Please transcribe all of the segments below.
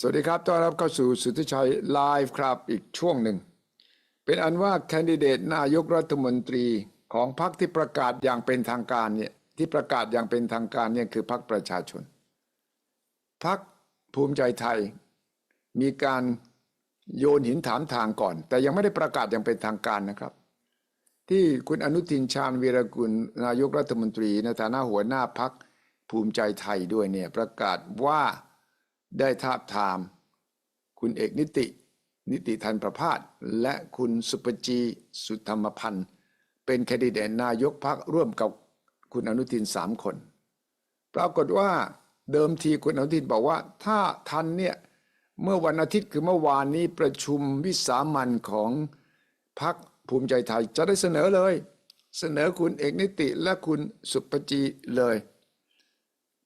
สวัสดีครับ ต้อนรับเข้าสู่สุทธิชัยไลฟ์ครับอีกช่วงหนึ่ง เป็นอันว่าแคนดิเดตนายกรัฐมนตรีของพรรคที่ประกาศอย่างเป็นทางการเนี่ยที่ประกาศอย่างเป็นทางการเนี่ยคือพรรคประชาชน พรรคภูมิใจไทย มีการโยนหินถามทางก่อน แต่ยังไม่ได้ประกาศอย่างเป็นทางการนะครับ ที่คุณอนุทินชาญวีรกุลนายกรัฐมนตรี ในฐานะหัวหน้าพักภูมิใจไทยด้วยเนี่ยประกาศว่า ได้ทาบทาม คุณเอกนิติ นิติทันประพาสและคุณสุปจีสุธรรมพันธ์เป็นแคนดิเดตนายกพักร่วมกับคุณอนุทินสามคน ปรากฏว่าเดิมทีคุณอนุทินบอกว่า ถ้าทันเนี่ยเมื่อวันอาทิตย์คือเมื่อวานนี้ประชุมวิสามันของพักภูมิใจไทยจะได้เสนอเลย เสนอคุณเอกนิติและคุณสุปจีเลย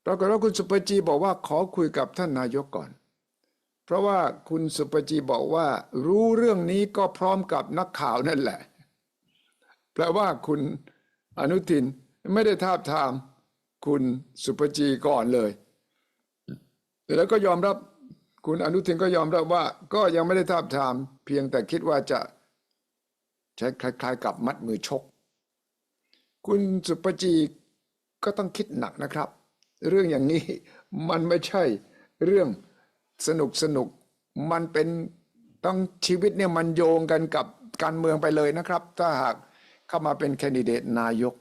ปรากฏว่าคุณสุปจีบอกว่าขอคุยกับท่านนายกก่อน เพราะว่าคุณสุปจีบอกว่า รู้เรื่องนี้ก็พร้อมกับนักข่าวนั่นแหละ แปลว่าคุณอนุทินไม่ได้ทาบทามคุณสุปจีก่อนเลย แล้วก็ยอมรับคุณอนุทินก็ยอมรับว่า ก็ยังไม่ได้ทาบทาม เพียงแต่คิดว่าจะใช้คล้าย ๆ กับมัดมือชก คุณสุปจีก็ต้องคิดหนักนะครับ เรื่องอย่างนี้มันไม่ใช่เรื่องสนุกสนุก มันเป็นต้องชีวิตเนี่ยมันโยงกันกับการเมืองไปเลยนะครับ ถ้าหากเข้ามาเป็นแคนดิเดตนายก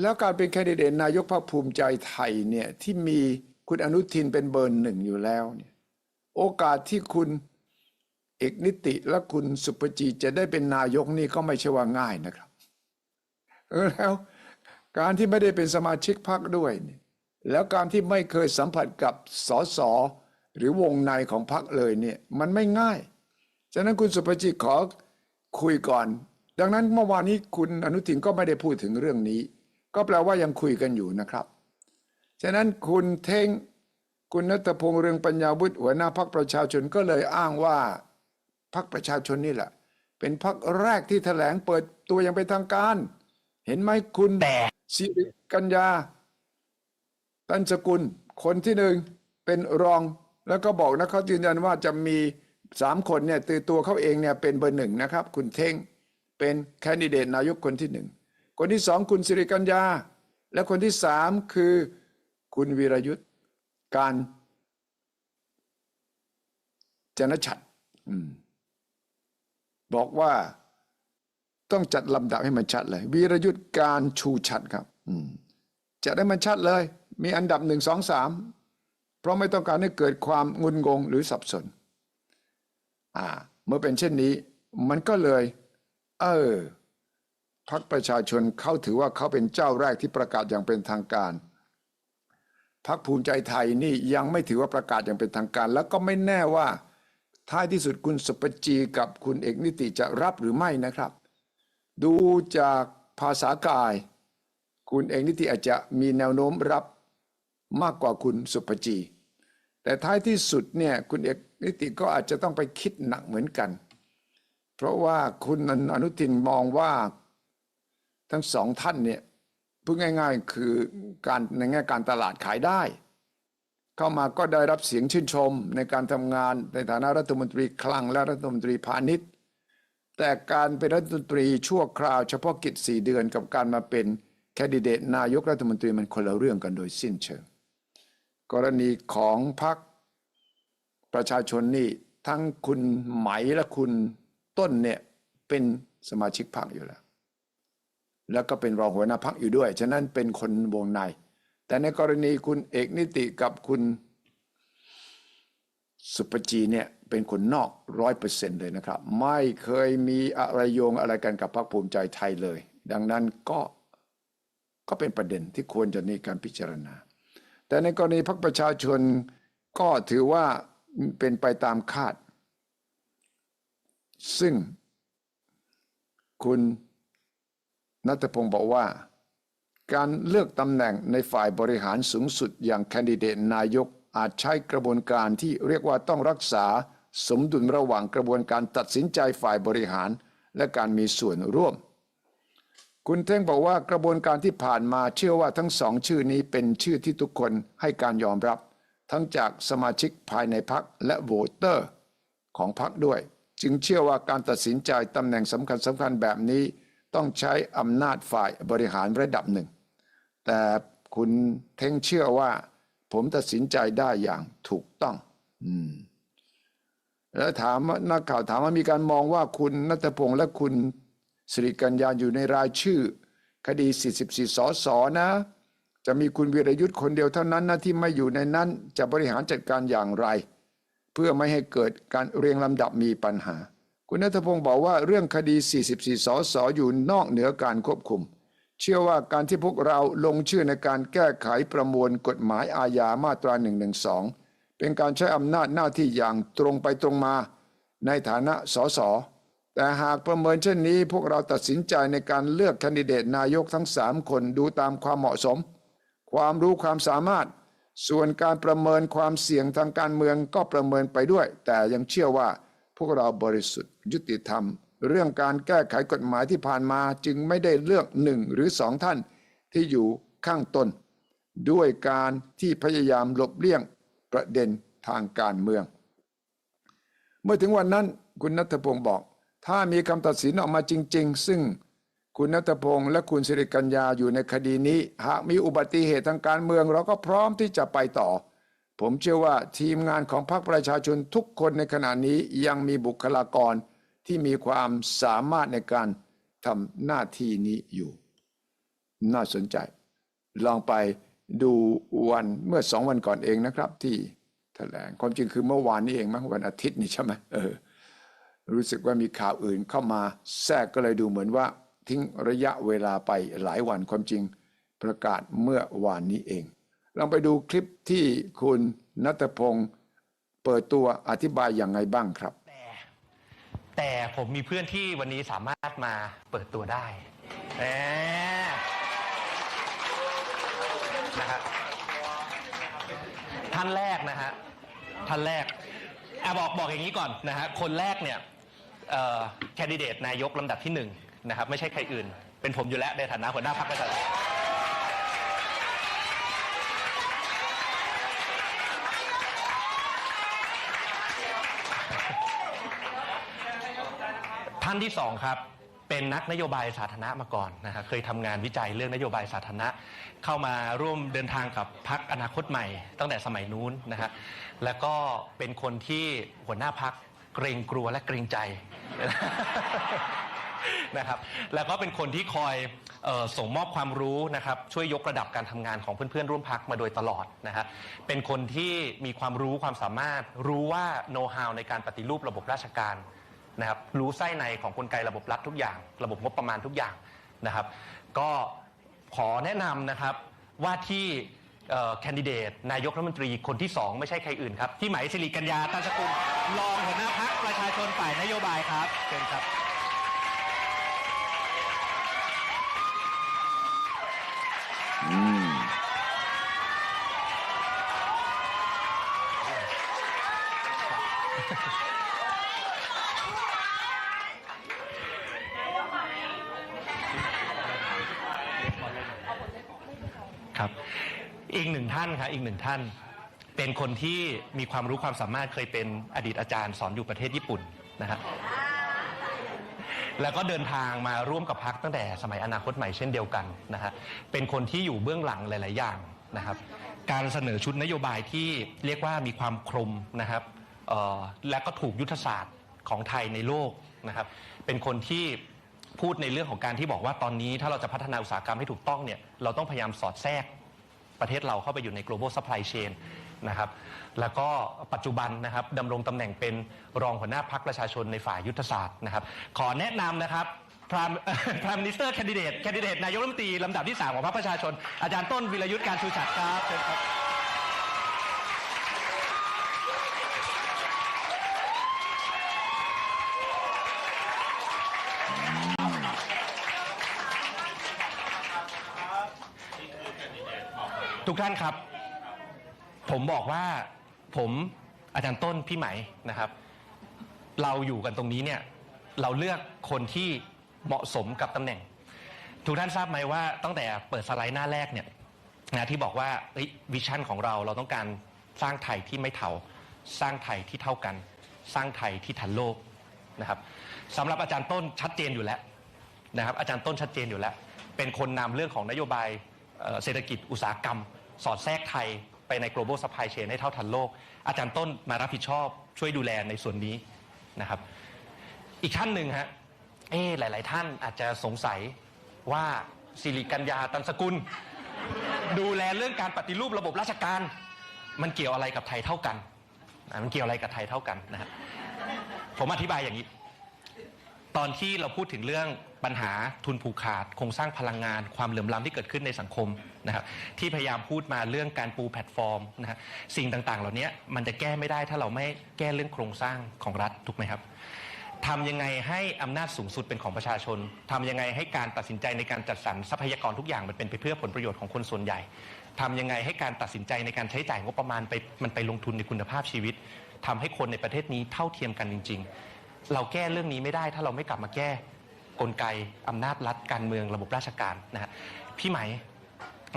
แล้วการเป็นแคนดิเดตนายกพรรคภูมิใจไทยเนี่ยที่มีคุณอนุทินเป็นเบอร์หนึ่งอยู่แล้วเนี่ยโอกาสที่คุณเอกนิติและคุณสุปจีจะได้เป็นนายกนี่ก็ไม่ใช่ว่าง่ายนะครับเออแล้วการที่ไม่ได้เป็นสมาชิกพรรคด้วยเนี่ย แล้วการที่ไม่เคยสัมผัสกับสสหรือวงในของพรรคเลยเนี่ยมันไม่ง่าย ฉะนั้นคุณสุปจีขอคุยก่อน ดังนั้นเมื่อวานนี้คุณอนุทินก็ไม่ได้พูดถึงเรื่องนี้ ก็แปลว่ายังคุยกันอยู่นะครับ ฉะนั้นคุณเท่งคุณนัทพงษ์เรืองปัญญาวุฒิหัวหน้าพักประชาชนก็เลยอ้างว่าพักประชาชนนี่แหละ เป็นพักแรกที่แถลงเปิดตัวอย่างเป็นทางการ เห็นไหมคุณแต่สิริกัญญา ตันสกุลคนที่หนึ่งเป็นรองแล้วก็บอกนะเขายืนยันว่าจะมีสามคนเนี่ยตือตัวเขาเองเนี่ยเป็นเบอร์หนึ่งนะครับ คุณเท่งเป็นแคนดิเดตนายกคนที่หนึ่งคนที่สองคุณสิริกัญญา และคนที่สามคือคุณวีรยุทธ์การจนชัดอบอกว่าต้องจัดลำดับให้มันชัดเลย วีรยุทธ์การชูชัดครับจะได้มันชัดเลย มีอันดับหนึ่งสองสามเพราะไม่ต้องการให้เกิดความงุนงงหรือสับสน อ่า เมื่อเป็นเช่นนี้ มันก็เลย เออพักประชาชนเขาถือว่าเขาเป็นเจ้าแรกที่ประกาศอย่างเป็นทางการพักภูมิใจไทยนี่ยังไม่ถือว่าประกาศอย่างเป็นทางการ แล้วก็ไม่แน่ว่า ท้ายที่สุดคุณสุปจีกับคุณเอกนิติจะรับหรือไม่นะครับ ดูจากภาษากาย คุณเอกนิติอาจจะมีแนวโน้มรับ มากกว่าคุณสุปจี แต่ท้ายที่สุดเนี่ยคุณเอกนิติก็อาจจะต้องไปคิดหนักเหมือนกัน เพราะว่าคุณอนุทินมองว่าทั้งสองท่านเนี่ยพูดง่ายๆคือการในแง่การตลาดขายได้ เข้ามาก็ได้รับเสียงชื่นชมในการทำงานในฐานะรัฐมนตรีคลังและรัฐมนตรีพาณิชย์ แต่การเป็นรัฐมนตรีชั่วคราวเฉพาะกิจสี่เดือนกับการมาเป็นแคนดิเดตนายกรัฐมนตรีมันคนละเรื่องกันโดยสิ้นเชิง กรณีของพรรคประชาชนนี่ทั้งคุณไหมและคุณต้นเนี่ยเป็นสมาชิกพรรคอยู่แล้ว แล้วก็เป็นรองหัวหน้าพรรคอยู่ด้วย ฉะนั้นเป็นคนวงใน แต่ในกรณีคุณเอกนิติกับคุณสุปจีเนี่ยเป็นคนนอกร้อยเปอร์เซ็นเลยนะครับ ไม่เคยมีอะไรโยงอะไรกันกับพรรคภูมิใจไทยเลย ดังนั้นก็ก็เป็นประเด็นที่ควรจะมีการพิจารณา แต่ในกรณีพรรคประชาชนก็ถือว่าเป็นไปตามคาด ซึ่ง คุณนัทพงศ์บอกว่า การเลือกตำแหน่งในฝ่ายบริหารสูงสุดอย่างแคนดิเดตนายกอาจใช้กระบวนการที่เรียกว่าต้องรักษาสมดุลระหว่างกระบวนการตัดสินใจฝ่ายบริหาร และการมีส่วนร่วม คุณเท่งบอกว่ากระบวนการที่ผ่านมาเชื่อว่าทั้งสองชื่อนี้เป็นชื่อที่ทุกคนให้การยอมรับ ทั้งจากสมาชิกภายในพรรคและโหวตเตอร์ของพรรคด้วย จึงเชื่อว่าการตัดสินใจตำแหน่งสำคัญสำคัญแบบนี้ ต้องใช้อำนาจฝ่ายบริหารระดับหนึ่ง แต่คุณเท่งเชื่อว่า ผมตัดสินใจได้อย่างถูกต้อง อืมแล้วถามว่านักข่าวถามว่ามีการมองว่าคุณนัทพงษ์และคุณ สิริกัญญาอยู่ในรายชื่อ คดี 44 สสนะ จะมีคุณวีรยุทธ์คนเดียวเท่านั้นนะที่ไม่อยู่ในนั้นจะบริหารจัดการอย่างไร เพื่อไม่ให้เกิดการเรียงลำดับมีปัญหา คุณนัทพงศ์บอกว่าเรื่องคดี 44 สสอยู่นอกเหนือการควบคุม เชื่อว่าการที่พวกเราลงชื่อในการแก้ไขประมวลกฎหมายอาญามาตรา 112 เป็นการใช้อำนาจหน้าที่อย่างตรงไปตรงมา ในฐานะสส แต่หากประเมินเช่นนี้ พวกเราตัดสินใจในการเลือกแคนดิเดตนายกทั้งสามคนดูตามความเหมาะสม ความรู้ความสามารถ ส่วนการประเมินความเสี่ยงทางการเมืองก็ประเมินไปด้วย แต่ยังเชื่อว่าพวกเราบริสุทธิ์ยุติธรรม เรื่องการแก้ไขกฎหมายที่ผ่านมาจึงไม่ได้เลือกหนึ่งหรือสองท่านที่อยู่ข้างตนด้วยการที่พยายามหลบเลี่ยงประเด็นทางการเมือง เมื่อถึงวันนั้นคุณนัทพงศ์บอก ถ้ามีคำตัดสินออกมาจริง ๆ ซึ่งคุณนัทพงศ์และคุณสิริกัญญาอยู่ในคดีนี้ หากมีอุบัติเหตุทางการเมือง เราก็พร้อมที่จะไปต่อ ผมเชื่อว่าทีมงานของพรรคประชาชนทุกคนในขณะนี้ยังมีบุคลากรที่มีความสามารถในการทำหน้าที่นี้อยู่ น่าสนใจ ลองไปดูวันเมื่อสองวันก่อนเองนะครับ ที่แถลงความจริงคือเมื่อวานนี้เองมั้งวันอาทิตย์นี่ใช่ไหมเออ รู้สึกว่ามีข่าวอื่นเข้ามาแทรกก็เลยดูเหมือนว่าทิ้งระยะเวลาไปหลายวันความจริงประกาศเมื่อวานนี้เองลองไปดูคลิปที่คุณนัทพงศ์เปิดตัวอธิบายอย่างไงบ้างครับ แต่แต่ผมมีเพื่อนที่วันนี้สามารถมาเปิดตัวได้แหมนะฮะท่านแรกนะฮะท่านแรกอะบอกบอกอย่างนี้ก่อนนะฮะคนแรกเนี่ย แคนดิเดตนายกลำดับที่หนึ่งนะครับไม่ใช่ใครอื่น เป็นผมอยู่แล้วในฐานะหัวหน้าพรรคประชาธิปัตย์ท่านที่สองครับเป็นนักนโยบายสาธารณะมาก่อนนะครับเคยทำงานวิจัยเรื่องนโยบายสาธารณะ เข้ามาร่วมเดินทางกับพักอนาคตใหม่ ตั้งแต่สมัยนู้นนะฮะแล้วก็เป็นคนที่หัวหน้าพัก เกรงกลัวและเกรงใจนะครับ แล้วก็เป็นคนที่คอยออส่งมอบความรู้นะครับ ช่วยยกระดับการทำงานของเพื่อนๆ ร่วมพักมาโดยตลอดนะฮะเป็นคนที่มีความรู้ความสามารถ รู้ว่าโน้ตฮาวในการปฏิรูประบบราชการนะครับ รู้ไส้ในของกลไกระบบรัฐทุกอย่าง ระบบงบประมาณทุกอย่างนะครับ ก็ขอแนะนำนะครับว่าที่ แคนดิเดตนายกรัฐมนตรีคนที่สองไม่ใช่ใครอื่นครับ ที่หมายสิริกัญญาตันสกุลรองหัวหน้าพักประชาชนฝ่ายนโยบายครับเชิญครับ หนึ่งท่าน เป็นคนที่มีความรู้ความสามารถเคยเป็นอดีตอาจารย์สอนอยู่ประเทศญี่ปุ่นนะครับแล้วก็เดินทางมาร่วมกับพักตั้งแต่สมัยอนาคตใหม่เช่นเดียวกันนะฮะเป็นคนที่อยู่เบื้องหลังหลาย ๆ อย่างนะครับ การเสนอชุดนโยบายที่เรียกว่ามีความคลุมนะครับและก็ถูกยุทธศาสตร์ของไทยในโลกนะครับ เป็นคนที่พูดในเรื่องของการที่บอกว่าตอนนี้ถ้าเราจะพัฒนาอุตสาหกรรมให้ถูกต้องเนี่ยเราต้องพยายามสอดแทรก ประเทศเราเข้าไปอยู่ใน global supply chain นะครับ แล้วก็ปัจจุบันนะครับดำรงตำแหน่งเป็นรองหัวหน้าพักประชาชนในฝ่ายยุทธศาสตร์นะครับ ขอแนะนำนะครับพรามพรามมินิสเตอร์แคนดิเดตแคนดิเดตนายกรัฐมนตรีลำดับที่ 3 ของพรรคประชาชน อาจารย์ต้นวิรยุทธ์การชูชัดครับเชิญครับ ทุกท่านครับ ผมบอกว่าผมอาจารย์ต้นพี่ไหมนะครับ เราอยู่กันตรงนี้เนี่ยเราเลือกคนที่เหมาะสมกับตำแหน่ง ทุกท่านทราบไหมว่าตั้งแต่เปิดสไลด์หน้าแรกเนี่ยนะที่บอกว่าวิชั่นของเราเราต้องการสร้างไทยที่ไม่เท่าสร้างไทยที่เท่ากัน สร้างไทยที่ทันโลกนะครับสำหรับอาจารย์ต้นชัดเจนอยู่แล้วนะครับ อาจารย์ต้นชัดเจนอยู่แล้ว เป็นคนนำเรื่องของนโยบายเศรษฐกิจอุตสาหกรรม สอดแทรกไทยไปใน global supply chain ให้เท่าทันโลก อาจารย์ต้นมารับผิดชอบช่วยดูแลในส่วนนี้นะครับ อีกท่านหนึ่งฮะเอ๊หลาย ๆ ท่านอาจจะสงสัยว่าสิริกัญญาตันสกุล ดูแลเรื่องการปฏิรูประบบราชการ มันเกี่ยวอะไรกับไทยเท่ากันมันเกี่ยวอะไรกับไทยเท่ากันนะฮะผมอธิบายอย่างนี้ ตอนที่เราพูดถึงเรื่อง ปัญหาทุนผูกขาดโครงสร้างพลังงาน ความเหลื่อมล้ำที่เกิดขึ้นในสังคมนะครับที่พยายามพูดมาเรื่องการปูแพลตฟอร์มนะฮะสิ่งต่างๆ เหล่านี้มันจะแก้ไม่ได้ถ้าเราไม่แก้เรื่องโครงสร้างของรัฐถูกไหมครับทำยังไงให้อำนาจสูงสุดเป็นของประชาชนทำยังไงให้การตัดสินใจในการจัดสรรทรัพยากรทุกอย่างมันเป็นไปเพื่อผลประโยชน์ของคนส่วนใหญ่ทำยังไงให้การตัดสินใจในการใช้จ่ายงบประมาณไปมันไปลงทุนในคุณภาพชีวิตทำให้คนในประเทศนี้เท่าเทียมกันจริง ๆ เราแก้เรื่องนี้ไม่ได้ถ้าเราไม่กลับมาแก้ กลไกอำนาจรัฐการเมืองระบบราชการนะฮะพี่ไหม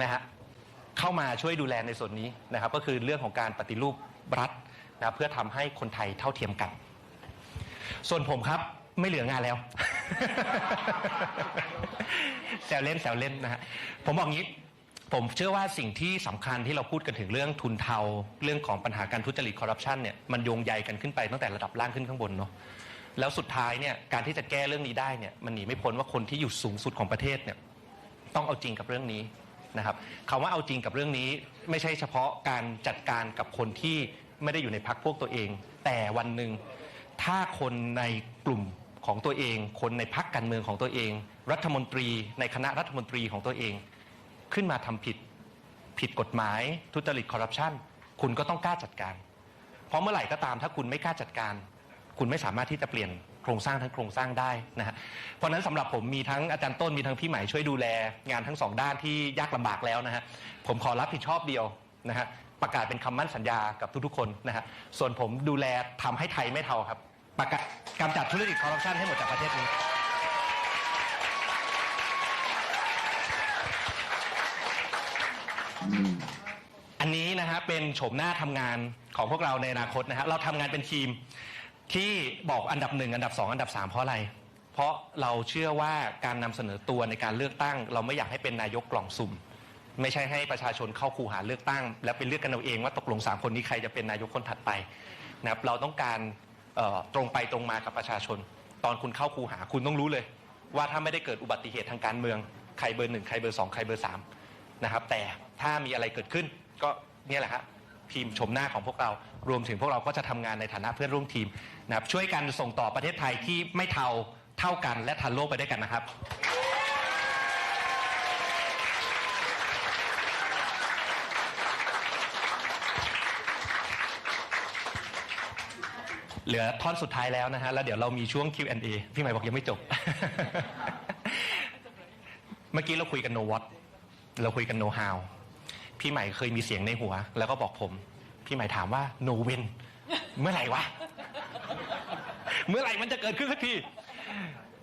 นะฮะเข้ามาช่วยดูแลในส่วนนี้นะครับ ก็คือเรื่องของการปฏิรูปรัฐนะเพื่อทำให้คนไทยเท่าเทียมกัน ส่วนผมครับไม่เหลืองานแล้วแซวเล่นแซวเล่นนะฮะผมบอกงี้ ผมเชื่อว่าสิ่งที่สำคัญที่เราพูดกันถึงเรื่องทุนเทา เรื่องของปัญหาการทุจริตคอร์รัปชันเนี่ยมันโยงใยกันขึ้นไปตั้งแต่ระดับล่างขึ้นข้างบนเนาะ แล้วสุดท้ายเนี่ยการที่จะแก้เรื่องนี้ได้เนี่ยมันหนีไม่พ้นว่าคนที่อยู่สูงสุดของประเทศเนี่ยต้องเอาจริงกับเรื่องนี้นะครับคำว่าเอาจริงกับเรื่องนี้ ไม่ใช่เฉพาะการจัดการกับคนที่ไม่ได้อยู่ในพักพวกตัวเอง แต่วันหนึ่งถ้าคนในกลุ่มของตัวเอง คนในพักการเมืองของตัวเอง รัฐมนตรีในคณะรัฐมนตรีของตัวเอง ขึ้นมาทำผิดผิดกฎหมาย ทุจริตคอร์รัปชันคุณก็ต้องกล้าจัดการ เพราะเมื่อไหร่ก็ตามถ้าคุณไม่กล้าจัดการ คุณไม่สามารถที่จะเปลี่ยนโครงสร้างทั้งโครงสร้างได้นะฮะเพราะฉะนั้นสำหรับผมมีทั้งอาจารย์ต้นมีทั้งพี่ใหม่ช่วยดูแลงานทั้งสองด้านที่ยากลำบากแล้วนะฮะผมขอรับผิดชอบเดียวนะฮะประกาศเป็นคำมั่นสัญญากับทุกๆคนนะฮะส่วนผมดูแลทำให้ไทยไม่เท่าครับ ประกาศกำจัดธุรกิจคอร์รัปชันให้หมดจากประเทศนี้อันนี้นะฮะเป็นโฉมหน้าทำงานของพวกเราในอนาคตนะฮะเราทำงานเป็นทีม ที่บอกอันดับหนึ่งอันดับสองอันดับสามเพราะอะไร เพราะเราเชื่อว่าการนำเสนอตัวในการเลือกตั้ง เราไม่อยากให้เป็นนายกกล่องสุ่ม ไม่ใช่ให้ประชาชนเข้าคูหาเลือกตั้ง แล้วไปเลือกกันเอาเองว่าตกลงสามคนนี้ใครจะเป็นนายกคนถัดไปนะครับเราต้องการตรงไปตรงมากับประชาชน ตอนคุณเข้าคูหาคุณต้องรู้เลย ว่าถ้าไม่ได้เกิดอุบัติเหตุทางการเมืองใครเบอร์หนึ่งใครเบอร์สองใครเบอร์สามนะครับแต่ถ้ามีอะไรเกิดขึ้นก็เนี่ยแหละครับ ทีมชมหน้าของพวกเรา รวมถึงพวกเราก็จะทำงานในฐานะเพื่อนร่วมทีมนะครับช่วยกันส่งต่อประเทศไทยที่ไม่เท่าเท่ากันและทันโลกไปด้วยกันนะครับ เหลือท่อนสุดท้ายแล้วนะฮะ แล้วเดี๋ยวเรามีช่วง Q&A พี่ใหม่บอกยังไม่จบ เมื่อกี้เราคุยกัน no what เราคุยกัน no how พี่ใหม่เคยมีเสียงในหัว แล้วก็บอกผม พี่ใหม่ถามว่า no when เมื่อไหร่วะ เมื่อไหร่มันจะเกิดขึ้นสักที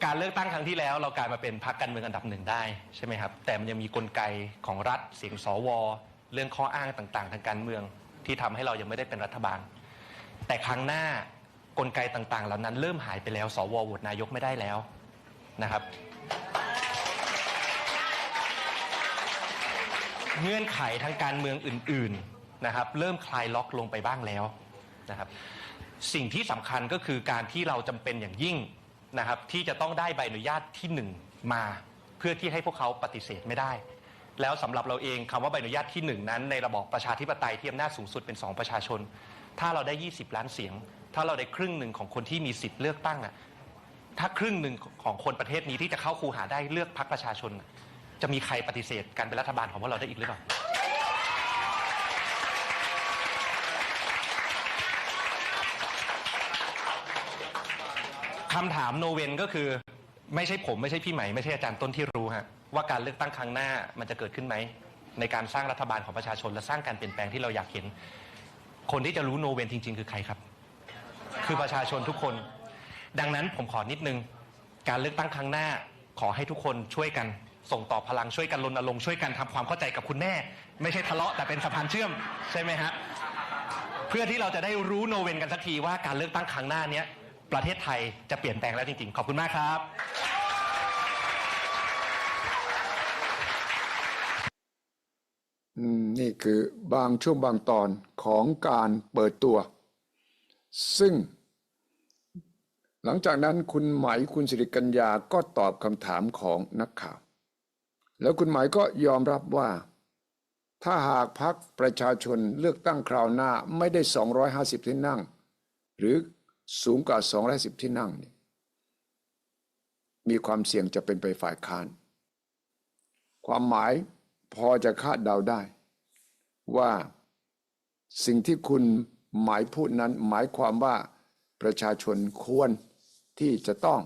การเลือกตั้งครั้งที่แล้ว เรากลายมาเป็นพรรคการเมืองอันดับหนึ่งได้ใช่ไหมครับ แต่มันยังมีกลไกของรัฐเสียงสวเรื่องข้ออ้างต่างๆ ทางการเมืองที่ทำให้เรายังไม่ได้เป็นรัฐบาล แต่ครั้งหน้ากลไกต่างๆ เหล่านั้นเริ่มหายไปแล้ว สวโหวตนายกไม่ได้แล้วนะครับ เงื่อนไขทางการเมืองอื่นๆนะครับ เริ่มคลายล็อกลงไปบ้างแล้วนะครับ สิ่งที่สำคัญก็คือการที่เราจำเป็นอย่างยิ่งนะครับ ที่จะต้องได้ใบอนุญาตที่หนึ่งมา เพื่อที่ให้พวกเขาปฏิเสธไม่ได้ แล้วสำหรับเราเองคำว่าใบอนุญาตที่หนึ่งนั้น ในระบอบประชาธิปไตยที่อำนาจสูงสุดเป็นสองประชาชน ถ้าเราได้ 20 ล้านเสียง ถ้าเราได้ครึ่งหนึ่งของคนที่มีสิทธิ์เลือกตั้งอะถ้าครึ่งหนึ่งของคนประเทศนี้ที่จะเข้าคูหาได้เลือกพรรคประชาชนน่ะ จะมีใครปฏิเสธการเป็นรัฐบาลของพวกเราได้อีกหรือเปล่า คำถามโนเวนก็คือ ไม่ใช่ผมไม่ใช่พี่ใหม่ไม่ใช่อาจารย์ต้นที่รู้ฮะว่าการเลือกตั้งครั้งหน้ามันจะเกิดขึ้นไหม ในการสร้างรัฐบาลของประชาชน และสร้างการเปลี่ยนแปลงที่เราอยากเห็น คนที่จะรู้โนเวนจริง ๆ คือใครครับ คือประชาชนทุกคน ดังนั้นผมขอนิดนึง การเลือกตั้งครั้งหน้าขอให้ทุกคนช่วยกัน ส่งต่อพลังช่วยกันรณรงค์ช่วยกันทำความเข้าใจกับคุณแม่ ไม่ใช่ทะเลาะแต่เป็นสะพานเชื่อมใช่ไหมฮะเพื่อที่เราจะได้รู้โนเวนกันสักทีว่าการเลือกตั้งครั้งหน้าเนี้ยประเทศไทยจะเปลี่ยนแปลงแล้วจริงๆ ขอบคุณมากครับอืมนี่คือบางช่วงบางตอนของการเปิดตัว ซึ่ง หลังจากนั้นคุณไหมายคุณสิริกัญญาก็ตอบคำถามของนักข่าว แล้วคุณหมายก็ยอมรับว่า ถ้าหากพักประชาชนเลือกตั้งคราวหน้าไม่ได้ 250 ที่นั่ง หรือสูงกว่า 210 ที่นั่ง มีความเสี่ยงจะเป็นไปฝ่ายค้าน ความหมายพอจะคาดเดาได้ ว่าสิ่งที่คุณหมายพูดนั้นหมายความว่าประชาชนควรที่จะต้อง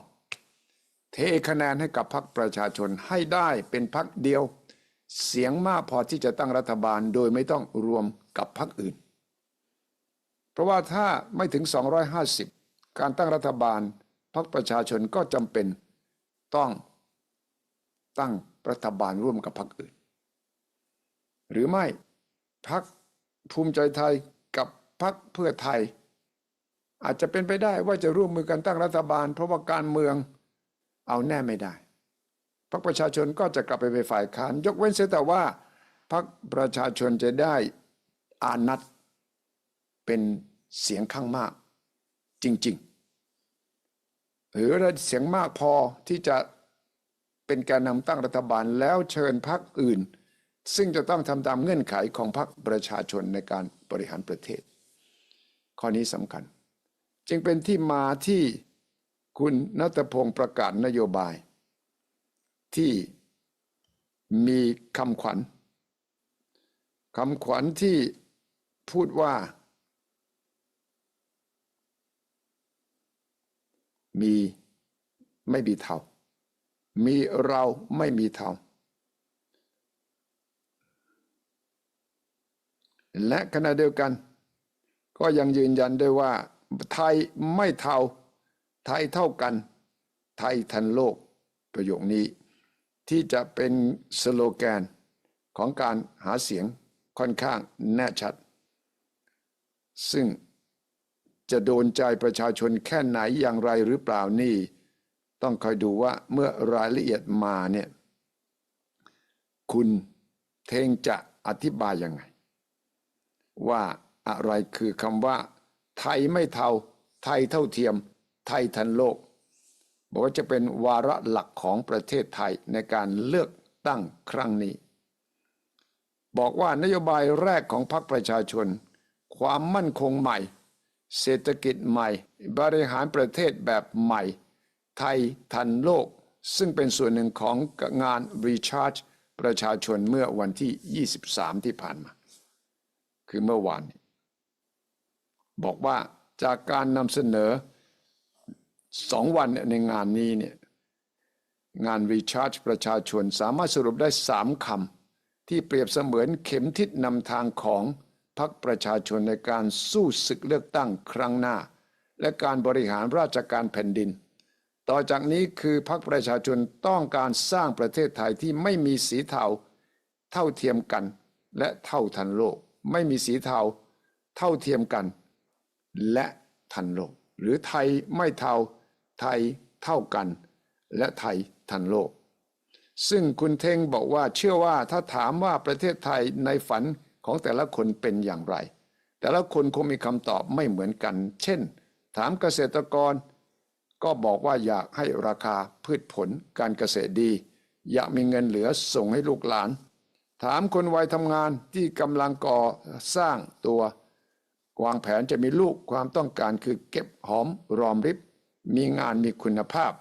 คะแนนให้กับพรรคประชาชนให้ได้เป็นพรรคเดียว เสียงมากพอที่จะตั้งรัฐบาลโดยไม่ต้องรวมกับพรรคอื่น เพราะว่าถ้าไม่ถึง 250 การตั้งรัฐบาลพรรคประชาชนก็จำเป็นต้องตั้งรัฐบาลร่วมกับพรรคอื่น หรือไม่พักภูมิใจไทยกับพักเพื่อไทย อาจจะเป็นไปได้ว่าจะร่วมมือกันตั้งรัฐบาล เพราะว่าการเมือง เอาแน่ไม่ได้พรรคประชาชนก็จะกลับไปเป็นฝ่ายค้าน ยกเว้นเสียแต่ว่าพรรคประชาชนจะได้อานัดเป็นเสียงข้างมาก จริง ๆ หรือเสียงมากพอที่จะเป็นการนำตั้งรัฐบาลแล้วเชิญพรรคอื่น ซึ่งจะต้องทำตามเงื่อนไขของพรรคประชาชนในการบริหารประเทศ ข้อนี้สำคัญ จึงเป็นที่มาที่ คุณนัทพงศ์ประกาศนโยบาย ที่มีคำขวัญคำขวัญที่พูดว่า มีไม่มีเท่ามีเราไม่มีเท่าและขณะเดียวกัน ก็ยังยืนยันด้วยว่าไทยไม่เท่า ไทยเท่ากัน ไทยทันโลกประโยคนี้ ที่จะเป็นสโลแกนของการหาเสียงค่อนข้างแน่ชัด ซึ่งจะโดนใจประชาชนแค่ไหนอย่างไรหรือเปล่านี่ ต้องคอยดูว่าเมื่อรายละเอียดมาเนี่ยคุณเทงจะอธิบายยังไง ว่าอะไรคือคำว่า ไทยไม่เท่า ไทยเท่าเทียม ไทยทันโลก บอกว่าจะเป็นวาระหลักของประเทศไทยในการเลือกตั้งครั้งนี้ บอกว่านโยบายแรกของพรรคประชาชน ความมั่นคงใหม่ เศรษฐกิจใหม่ บริหารประเทศแบบใหม่ ไทยทันโลก ซึ่งเป็นส่วนหนึ่งของงานรีชาร์จประชาชนเมื่อวันที่ 23 ที่ผ่านมา คือเมื่อวาน บอกว่าจากการนำเสนอ สองวันในงานนี้เนี่ยงานรีชาร์จประชาชนสามารถสรุปได้สามคำที่เปรียบเสมือนเข็มทิศนำทางของพรรคประชาชนในการสู้ศึกเลือกตั้งครั้งหน้า และการบริหารราชการแผ่นดิน ต่อจากนี้คือพรรคประชาชนต้องการสร้างประเทศไทยที่ไม่มีสีเทาเท่าเทียมกัน และเท่าทันโลก ไม่มีสีเทาเท่าเทียมกัน และทันโลก หรือไทยไม่เทา ไทยเท่ากัน และไทยทันโลก ซึ่งคุณเทงบอกว่าเชื่อว่าถ้าถามว่าประเทศไทยในฝันของแต่ละคนเป็นอย่างไร แต่ละคนคงมีคำตอบไม่เหมือนกัน เช่น ถามเกษตรกร ก็บอกว่าอยากให้ราคาพืชผลการเกษตรดี อยากมีเงินเหลือส่งให้ลูกหลาน ถามคนวัยทำงานที่กำลังก่อสร้างตัววางแผนจะมีลูกความต้องการคือเก็บหอมรอมริบ มีงานมีคุณภาพ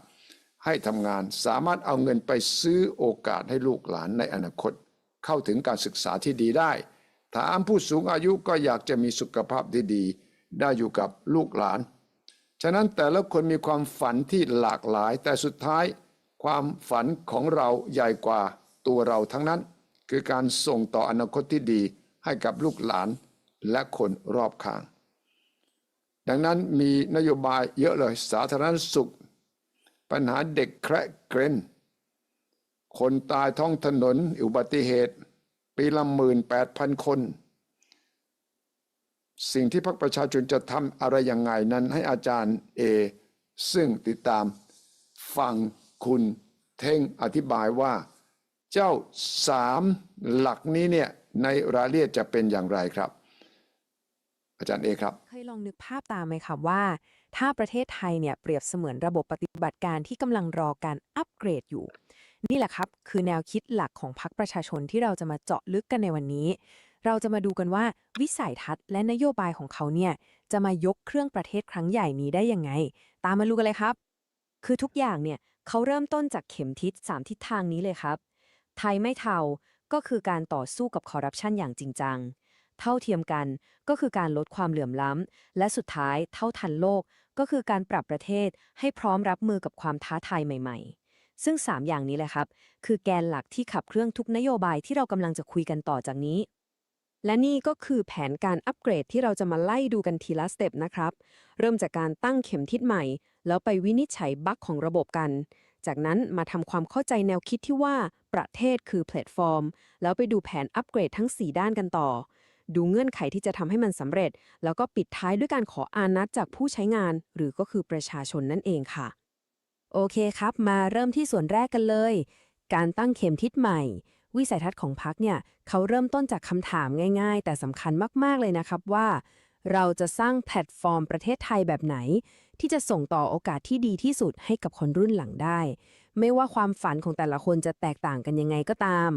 ให้ทำงานสามารถเอาเงินไปซื้อโอกาสให้ลูกหลานในอนาคต เข้าถึงการศึกษาที่ดีได้ ถามผู้สูงอายุก็อยากจะมีสุขภาพที่ดี ได้อยู่กับลูกหลาน ฉะนั้นแต่ละคนมีความฝันที่หลากหลาย แต่สุดท้าย ความฝันของเราใหญ่กว่าตัวเราทั้งนั้น คือการส่งต่ออนาคตที่ดีให้กับลูกหลานและคนรอบข้าง ดังนั้นมีนโยบายเยอะเลย สาธารณสุข ปัญหาเด็กแคระเกรนคนตายท้องถนนอุบัติเหตุ ปีละหมื่นแปดพันคน สิ่งที่พรรคประชาชนจะทำอะไรยังไงนั้นให้อาจารย์เอซึ่งติดตามฟังคุณเท่งอธิบายว่า เจ้าสามหลักนี้เนี่ยในรายละเอียดจะเป็นอย่างไรครับ อาจารย์เอครับ เคยลองนึกภาพตามไหมครับว่า ถ้าประเทศไทยเนี่ยเปรียบเสมือนระบบปฏิบัติการที่กำลังรอการอัปเกรดอยู่ นี่แหละครับ คือแนวคิดหลักของพรรคประชาชนที่เราจะมาเจาะลึกกันในวันนี้ เราจะมาดูกันว่าวิสัยทัศน์และนโยบายของเขาเนี่ยจะมายกเครื่องประเทศครั้งใหญ่นี้ได้ยังไง ตามมาดูกันเลยครับ คือทุกอย่างเนี่ยเขาเริ่มต้นจากเข็มทิศสามทิศทางนี้เลยครับ ไทยไม่เทาก็คือการต่อสู้กับคอร์รัปชันอย่างจริงจัง เท่าเทียมกัน ก็คือการลดความเหลื่อมล้ำ และสุดท้ายเท่าทันโลก ก็คือการปรับประเทศให้พร้อมรับมือกับความท้าทายใหม่ ๆ ซึ่ง 3 อย่างนี้แหละครับ คือแกนหลักที่ขับเครื่องทุกนโยบายที่เรากำลังจะคุยกันต่อจากนี้ และนี่ก็คือแผนการอัปเกรดที่เราจะมาไล่ดูกันทีละสเต็ปนะครับ เริ่มจากการตั้งเข็มทิศใหม่ แล้วไปวินิจฉัยบั๊กของระบบกันจากนั้นมาทำความเข้าใจแนวคิดที่ว่าประเทศคือแพลตฟอร์ม แล้วไปดูแผนอัปเกรดทั้ง 4 ด้านกันต่อ ดูเงื่อนไขที่จะทำให้มันสำเร็จ แล้วก็ปิดท้ายด้วยการขออานัดจากผู้ใช้งาน หรือก็คือประชาชนนั่นเองค่ะ โอเคครับ มาเริ่มที่ส่วนแรกกันเลย การตั้งเข็มทิศใหม่ วิสัยทัศน์ของพรรคเนี่ยเขาเริ่มต้นจากคำถามง่าย ๆ แต่สำคัญมากๆเลยนะครับว่า เราจะสร้างแพลตฟอร์มประเทศไทยแบบไหน ที่จะส่งต่อโอกาสที่ดีที่สุดให้กับคนรุ่นหลังได้ ไม่ว่าความฝันของแต่ละคนจะแตกต่างกันยังไงก็ตาม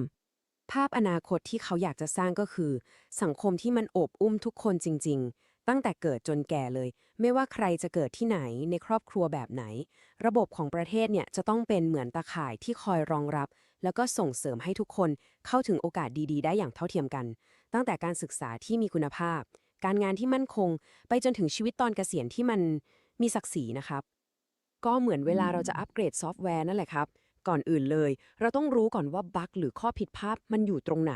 ภาพอนาคตที่เขาอยากจะสร้างก็คือ สังคมที่มันโอบอุ้มทุกคนจริง ๆ ตั้งแต่เกิดจนแก่เลย ไม่ว่าใครจะเกิดที่ไหนในครอบครัวแบบไหน ระบบของประเทศเนี่ยจะต้องเป็นเหมือนตาข่ายที่คอยรองรับ แล้วก็ส่งเสริมให้ทุกคนเข้าถึงโอกาสดีๆ ได้อย่างเท่าเทียมกัน ตั้งแต่การศึกษาที่มีคุณภาพ การงานที่มั่นคง ไปจนถึงชีวิตตอนเกษียณที่มันมีศักดิ์ศรีนะครับก็เหมือนเวลาเราจะอัปเกรดซอฟต์แวร์นั่นแหละครับ ก่อนอื่นเลย เราต้องรู้ก่อนว่าบั๊กหรือข้อผิดพลาดมันอยู่ตรงไหน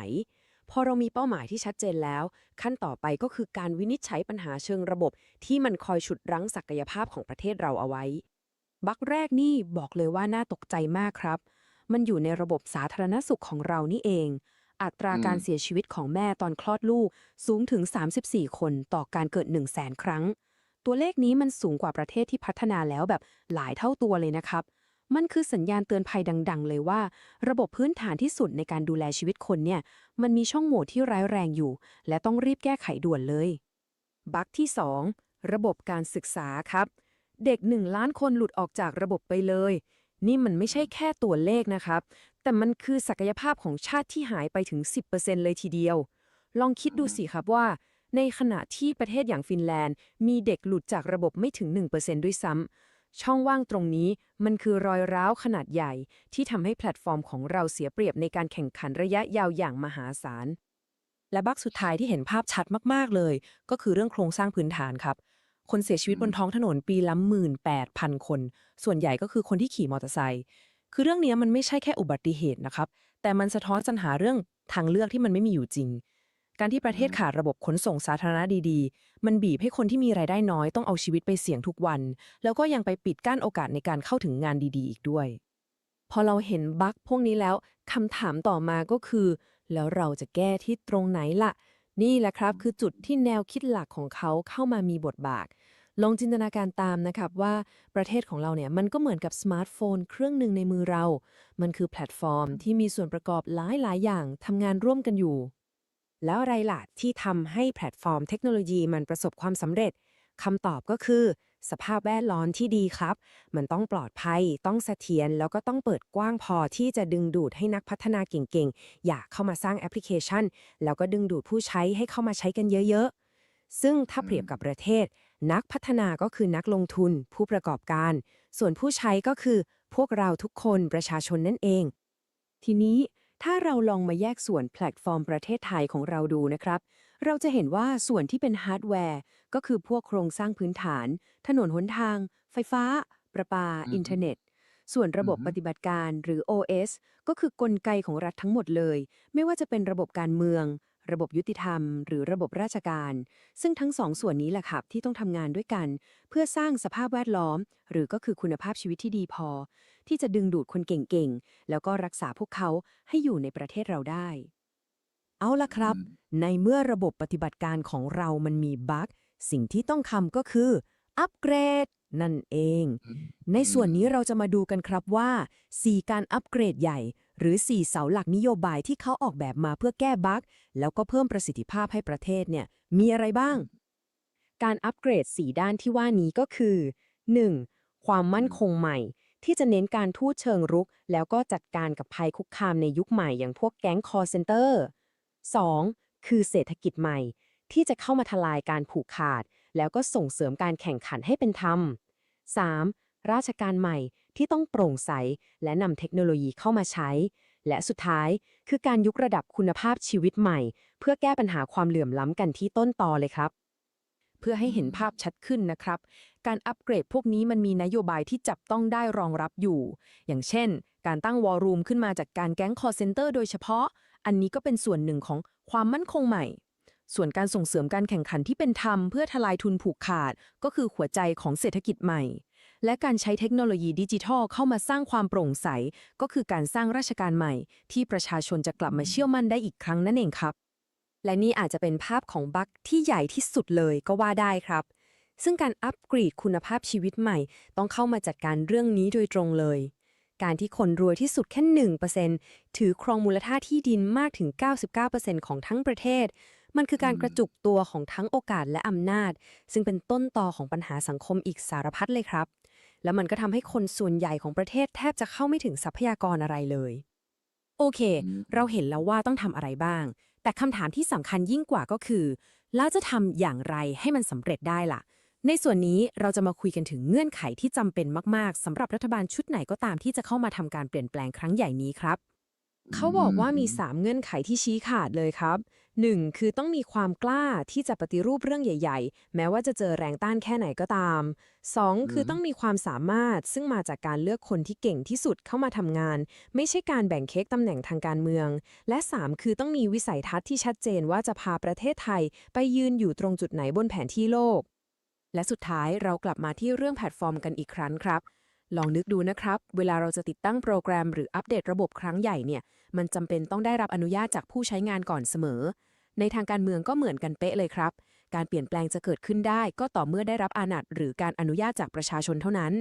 พอเรามีเป้าหมายที่ชัดเจนแล้ว ขั้นต่อไปก็คือการวินิจฉัยปัญหาเชิงระบบ ที่มันคอยฉุดรั้งศักยภาพของประเทศเราเอาไว้ บั๊กแรกนี่บอกเลยว่าน่าตกใจมากครับ มันอยู่ในระบบสาธารณสุขของเรานี่เอง อัตราการเสียชีวิตของแม่ตอนคลอดลูกสูงถึง 34 คนต่อการเกิด1 0 0 0 0แสนครั้ง ตัวเลขนี้มันสูงกว่าประเทศที่พัฒนาแล้วแบบหลายเท่าตัวเลยนะครับ มันคือสัญญาณเตือนภัยดัง ๆ เลยว่า ระบบพื้นฐานที่สุดในการดูแลชีวิตคนเนี่ย มันมีช่องโหว่ที่ร้ายแรงอยู่ และต้องรีบแก้ไขด่วนเลยบั๊กที่ 2 ระบบการศึกษาครับ เด็ก 1 ล้านคนหลุดออกจากระบบไปเลย นี่มันไม่ใช่แค่ตัวเลขนะครับ แต่มันคือศักยภาพของชาติที่หายไปถึง 10%เลยทีเดียว ลองคิดดูสิครับว่า ในขณะที่ประเทศอย่างฟินแลนด์ มีเด็กหลุดจากระบบไม่ถึง 1%ด้วยซ้ำ ช่องว่างตรงนี้มันคือรอยร้าวขนาดใหญ่ ที่ทำให้แพลตฟอร์มของเราเสียเปรียบในการแข่งขันระยะยาวอย่างมหาศาล และบักสุดท้ายที่เห็นภาพชัดมากๆเลย ก็คือเรื่องโครงสร้างพื้นฐานครับ คนเสียชีวิตบนท้องถนนปีละหมื่นแปดพันคน ส่วนใหญ่ก็คือคนที่ขี่มอเตอร์ไซค์คือเรื่องนี้มันไม่ใช่แค่อุบัติเหตุนะครับแต่มันสะท้อนปัญหาเรื่องทางเลือกที่มันไม่มีอยู่จริง การที่ประเทศขาดระบบขนส่งสาธารณะดีๆ มันบีบให้คนที่มีรายได้น้อยต้องเอาชีวิตไปเสี่ยงทุกวัน แล้วก็ยังไปปิดกั้นโอกาสในการเข้าถึงงานดีๆ อีกด้วย พอเราเห็นบั๊กพวกนี้แล้วคำถามต่อมาก็คือ แล้วเราจะแก้ที่ตรงไหนล่ะ นี่แหละครับคือจุดที่แนวคิดหลักของเขาเข้ามามีบทบาทลองจินตนาการตามนะครับว่าประเทศของเราเนี่ยมันก็เหมือนกับสมาร์ทโฟน เครื่องหนึ่งในมือเรา มันคือแพลตฟอร์มที่มีส่วนประกอบหลายๆอย่างทำงานร่วมกันอยู่ แล้วอะไรล่ะที่ทำให้แพลตฟอร์มเทคโนโลยีมันประสบความสำเร็จคำตอบก็คือ สภาพแวดล้อมที่ดีครับ มันต้องปลอดภัย ต้องเสถียรแล้วก็ต้องเปิดกว้างพอที่จะดึงดูดให้นักพัฒนาเก่งๆ อยากเข้ามาสร้างแอปพลิเคชัน แล้วก็ดึงดูดผู้ใช้ให้เข้ามาใช้กันเยอะๆ ซึ่งถ้าเปรียบกับประเทศ นักพัฒนาก็คือนักลงทุน ผู้ประกอบการ ส่วนผู้ใช้ก็คือ พวกเราทุกคนประชาชนนั่นเอง ทีนี้ ถ้าเราลองมาแยกส่วนแพลตฟอร์มประเทศไทยของเราดูนะครับ เราจะเห็นว่าส่วนที่เป็นฮาร์ดแวร์ ก็คือพวกโครงสร้างพื้นฐาน ถนนหนทาง ไฟฟ้า ประปาอืมอินเทอร์เน็ต ส่วนระบบอือฮึปฏิบัติการหรือ OS ก็คือกลไกของรัฐทั้งหมดเลย ไม่ว่าจะเป็นระบบการเมือง ระบบยุติธรรม หรือระบบราชการ ซึ่งทั้งสองส่วนนี้แหละครับที่ต้องทำงานด้วยกัน เพื่อสร้างสภาพแวดล้อม หรือก็คือคุณภาพชีวิตที่ดีพอ ที่จะดึงดูดคนเก่งๆ แล้วก็รักษาพวกเขาให้อยู่ในประเทศเราได้ เอาละครับ ในเมื่อระบบปฏิบัติการของเรามันมีบั๊กสิ่งที่ต้องทำก็คือ อัปเกรด นั่นเอง ในส่วนนี้เราจะมาดูกันครับว่า 4 การอัปเกรดใหญ่ หรือ 4 เสาหลักนโยบายที่เขาออกแบบมาเพื่อแก้บั๊กแล้วก็เพิ่มประสิทธิภาพให้ประเทศเนี่ยมีอะไรบ้าง การอัปเกรด 4 ด้านที่ว่านี้ก็คือ 1. ความมั่นคงใหม่ ที่จะเน้นการทูตเชิงรุก แล้วก็จัดการกับภัยคุกคามในยุคใหม่อย่างพวกแก๊งคอร์เซนเตอร์ 2. คือเศรษฐกิจใหม่ ที่จะเข้ามาทลายการผูกขาด แล้วก็ส่งเสริมการแข่งขันให้เป็นธรรม 3. ราชการใหม่ ที่ต้องโปร่งใส และนำเทคโนโลยีเข้ามาใช้ และสุดท้ายคือการยกระดับคุณภาพชีวิตใหม่ เพื่อแก้ปัญหาความเหลื่อมล้ำกันที่ต้นตอเลยครับ เพื่อให้เห็นภาพชัดขึ้นนะครับ การอัปเกรดพวกนี้มันมีนโยบายที่จับต้องได้รองรับอยู่ อย่างเช่น การตั้งวอลลุ่มขึ้นมาจากการแก๊งคอร์เซนเตอร์โดยเฉพาะ อันนี้ก็เป็นส่วนหนึ่งของความมั่นคงใหม่ส่วนการส่งเสริมการแข่งขันที่เป็นธรรมเพื่อทลายทุนผูกขาด ก็คือหัวใจของเศรษฐกิจใหม่ และการใช้เทคโนโลยีดิจิทัลเข้ามาสร้างความโปร่งใส ก็คือการสร้างราชการใหม่ ที่ประชาชนจะกลับมาเชื่อมั่นได้อีกครั้งนั่นเองครับ และนี่อาจจะเป็นภาพของบั๊กที่ใหญ่ที่สุดเลยก็ว่าได้ครับ ซึ่งการอัปเกรดคุณภาพชีวิตใหม่ ต้องเข้ามาจัดการเรื่องนี้โดยตรงเลย การที่คนรวยที่สุดแค่1%ถือครองมูลค่าที่ดินมากถึง 99%ของทั้งประเทศมันคือการกระจุกตัวของทั้งโอกาสและอำนาจ ซึ่งเป็นต้นต่อของปัญหาสังคมอีกสารพัดเลยครับ แล้วมันก็ทำให้คนส่วนใหญ่ของประเทศแทบจะเข้าไม่ถึงทรัพยากรอะไรเลย โอเค เราเห็นแล้วว่าต้องทำอะไรบ้าง แต่คำถามที่สำคัญยิ่งกว่าก็คือ แล้วจะทำอย่างไรให้มันสำเร็จได้ล่ะ ในส่วนนี้เราจะมาคุยกันถึงเงื่อนไขที่จำเป็นมาก ๆสำหรับรัฐบาลชุดไหนก็ตามที่จะเข้ามาทำการเปลี่ยนแปลงครั้งใหญ่นี้ครับ เขาบอกว่ามี 3 เงื่อนไขที่ชี้ขาดเลยครับ 1. คือต้องมีความกล้าที่จะปฏิรูปเรื่องใหญ่ ๆ แม้ว่าจะเจอแรงต้านแค่ไหนก็ตาม 2. คือต้องมีความสามารถซึ่งมาจากการเลือกคนที่เก่งที่สุดเข้ามาทำงาน ไม่ใช่การแบ่งเค้กตำแหน่งทางการเมือง และ 3 คือต้องมีวิสัยทัศน์ที่ชัดเจนว่าจะพาประเทศไทย ไปยืนอยู่ตรงจุดไหนบนแผนที่โลก และสุดท้ายเรากลับมาที่เรื่องแพลตฟอร์มกันอีกครั้งครับ ลองนึกดูนะครับ เวลาเราจะติดตั้งโปรแกรมหรืออัปเดตระบบครั้งใหญ่เนี่ย มันจำเป็นต้องได้รับอนุญาตจากผู้ใช้งานก่อนเสมอ ในทางการเมืองก็เหมือนกันเป๊ะเลยครับ การเปลี่ยนแปลงจะเกิดขึ้นได้ ก็ต่อเมื่อได้รับอานัตหรือการอนุญาตจากประชาชนเท่านั้น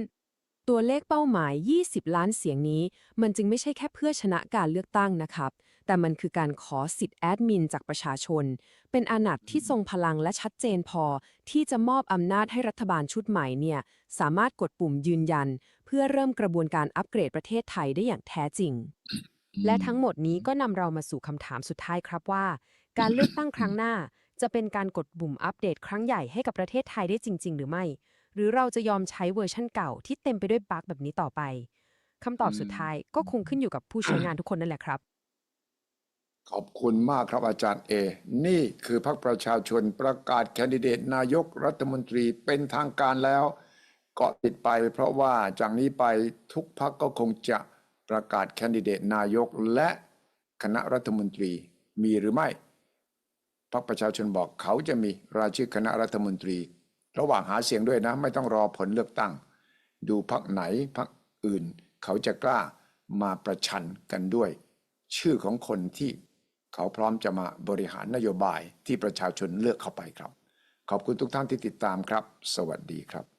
ตัวเลขเป้าหมาย 20 ล้านเสียงนี้ มันจึงไม่ใช่แค่เพื่อชนะการเลือกตั้งนะครับ แต่มันคือการขอสิทธิ์แอดมินจากประชาชน เป็นอานัตที่ทรงพลังและชัดเจนพอ ที่จะมอบอำนาจให้รัฐบาลชุดใหม่เนี่ย สามารถกดปุ่มยืนยัน เพื่อเริ่มกระบวนการอัปเกรดประเทศไทยได้อย่างแท้จริง และทั้งหมดนี้ก็นำเรามาสู่คำถามสุดท้ายครับว่า การเลือกตั้งครั้งหน้า จะเป็นการกดปุ่มอัปเดตครั้งใหญ่ให้กับประเทศไทยได้จริง ๆ หรือไม่ หรือเราจะยอมใช้เวอร์ชั่นเก่าที่เต็มไปด้วยบั๊กแบบนี้ต่อไปคำตอบสุดท้ายก็คงขึ้นอยู่กับผู้ใช้งานทุกคนนั่นแหละครับ ขอบคุณมากครับอาจารย์เอ นี่คือพรรคประชาชนประกาศแคนดิเดตนายกรัฐมนตรีเป็นทางการแล้วเกาะติดไปเพราะว่าจากนี้ไปทุกพรรคก็คงจะประกาศแคนดิเดตนายกและคณะรัฐมนตรีมีหรือไม่พรรคประชาชนบอกเขาจะมีรายชื่อคณะรัฐมนตรี ระหว่างหาเสียงด้วยนะ ไม่ต้องรอผลเลือกตั้ง ดูพรรคไหนพรรคอื่น เขาจะกล้ามาประชันกันด้วย ชื่อของคนที่ เขาพร้อมจะมาบริหารนโยบายที่ประชาชนเลือกเข้าไปครับ ขอบคุณทุกท่านที่ติดตามครับ สวัสดีครับ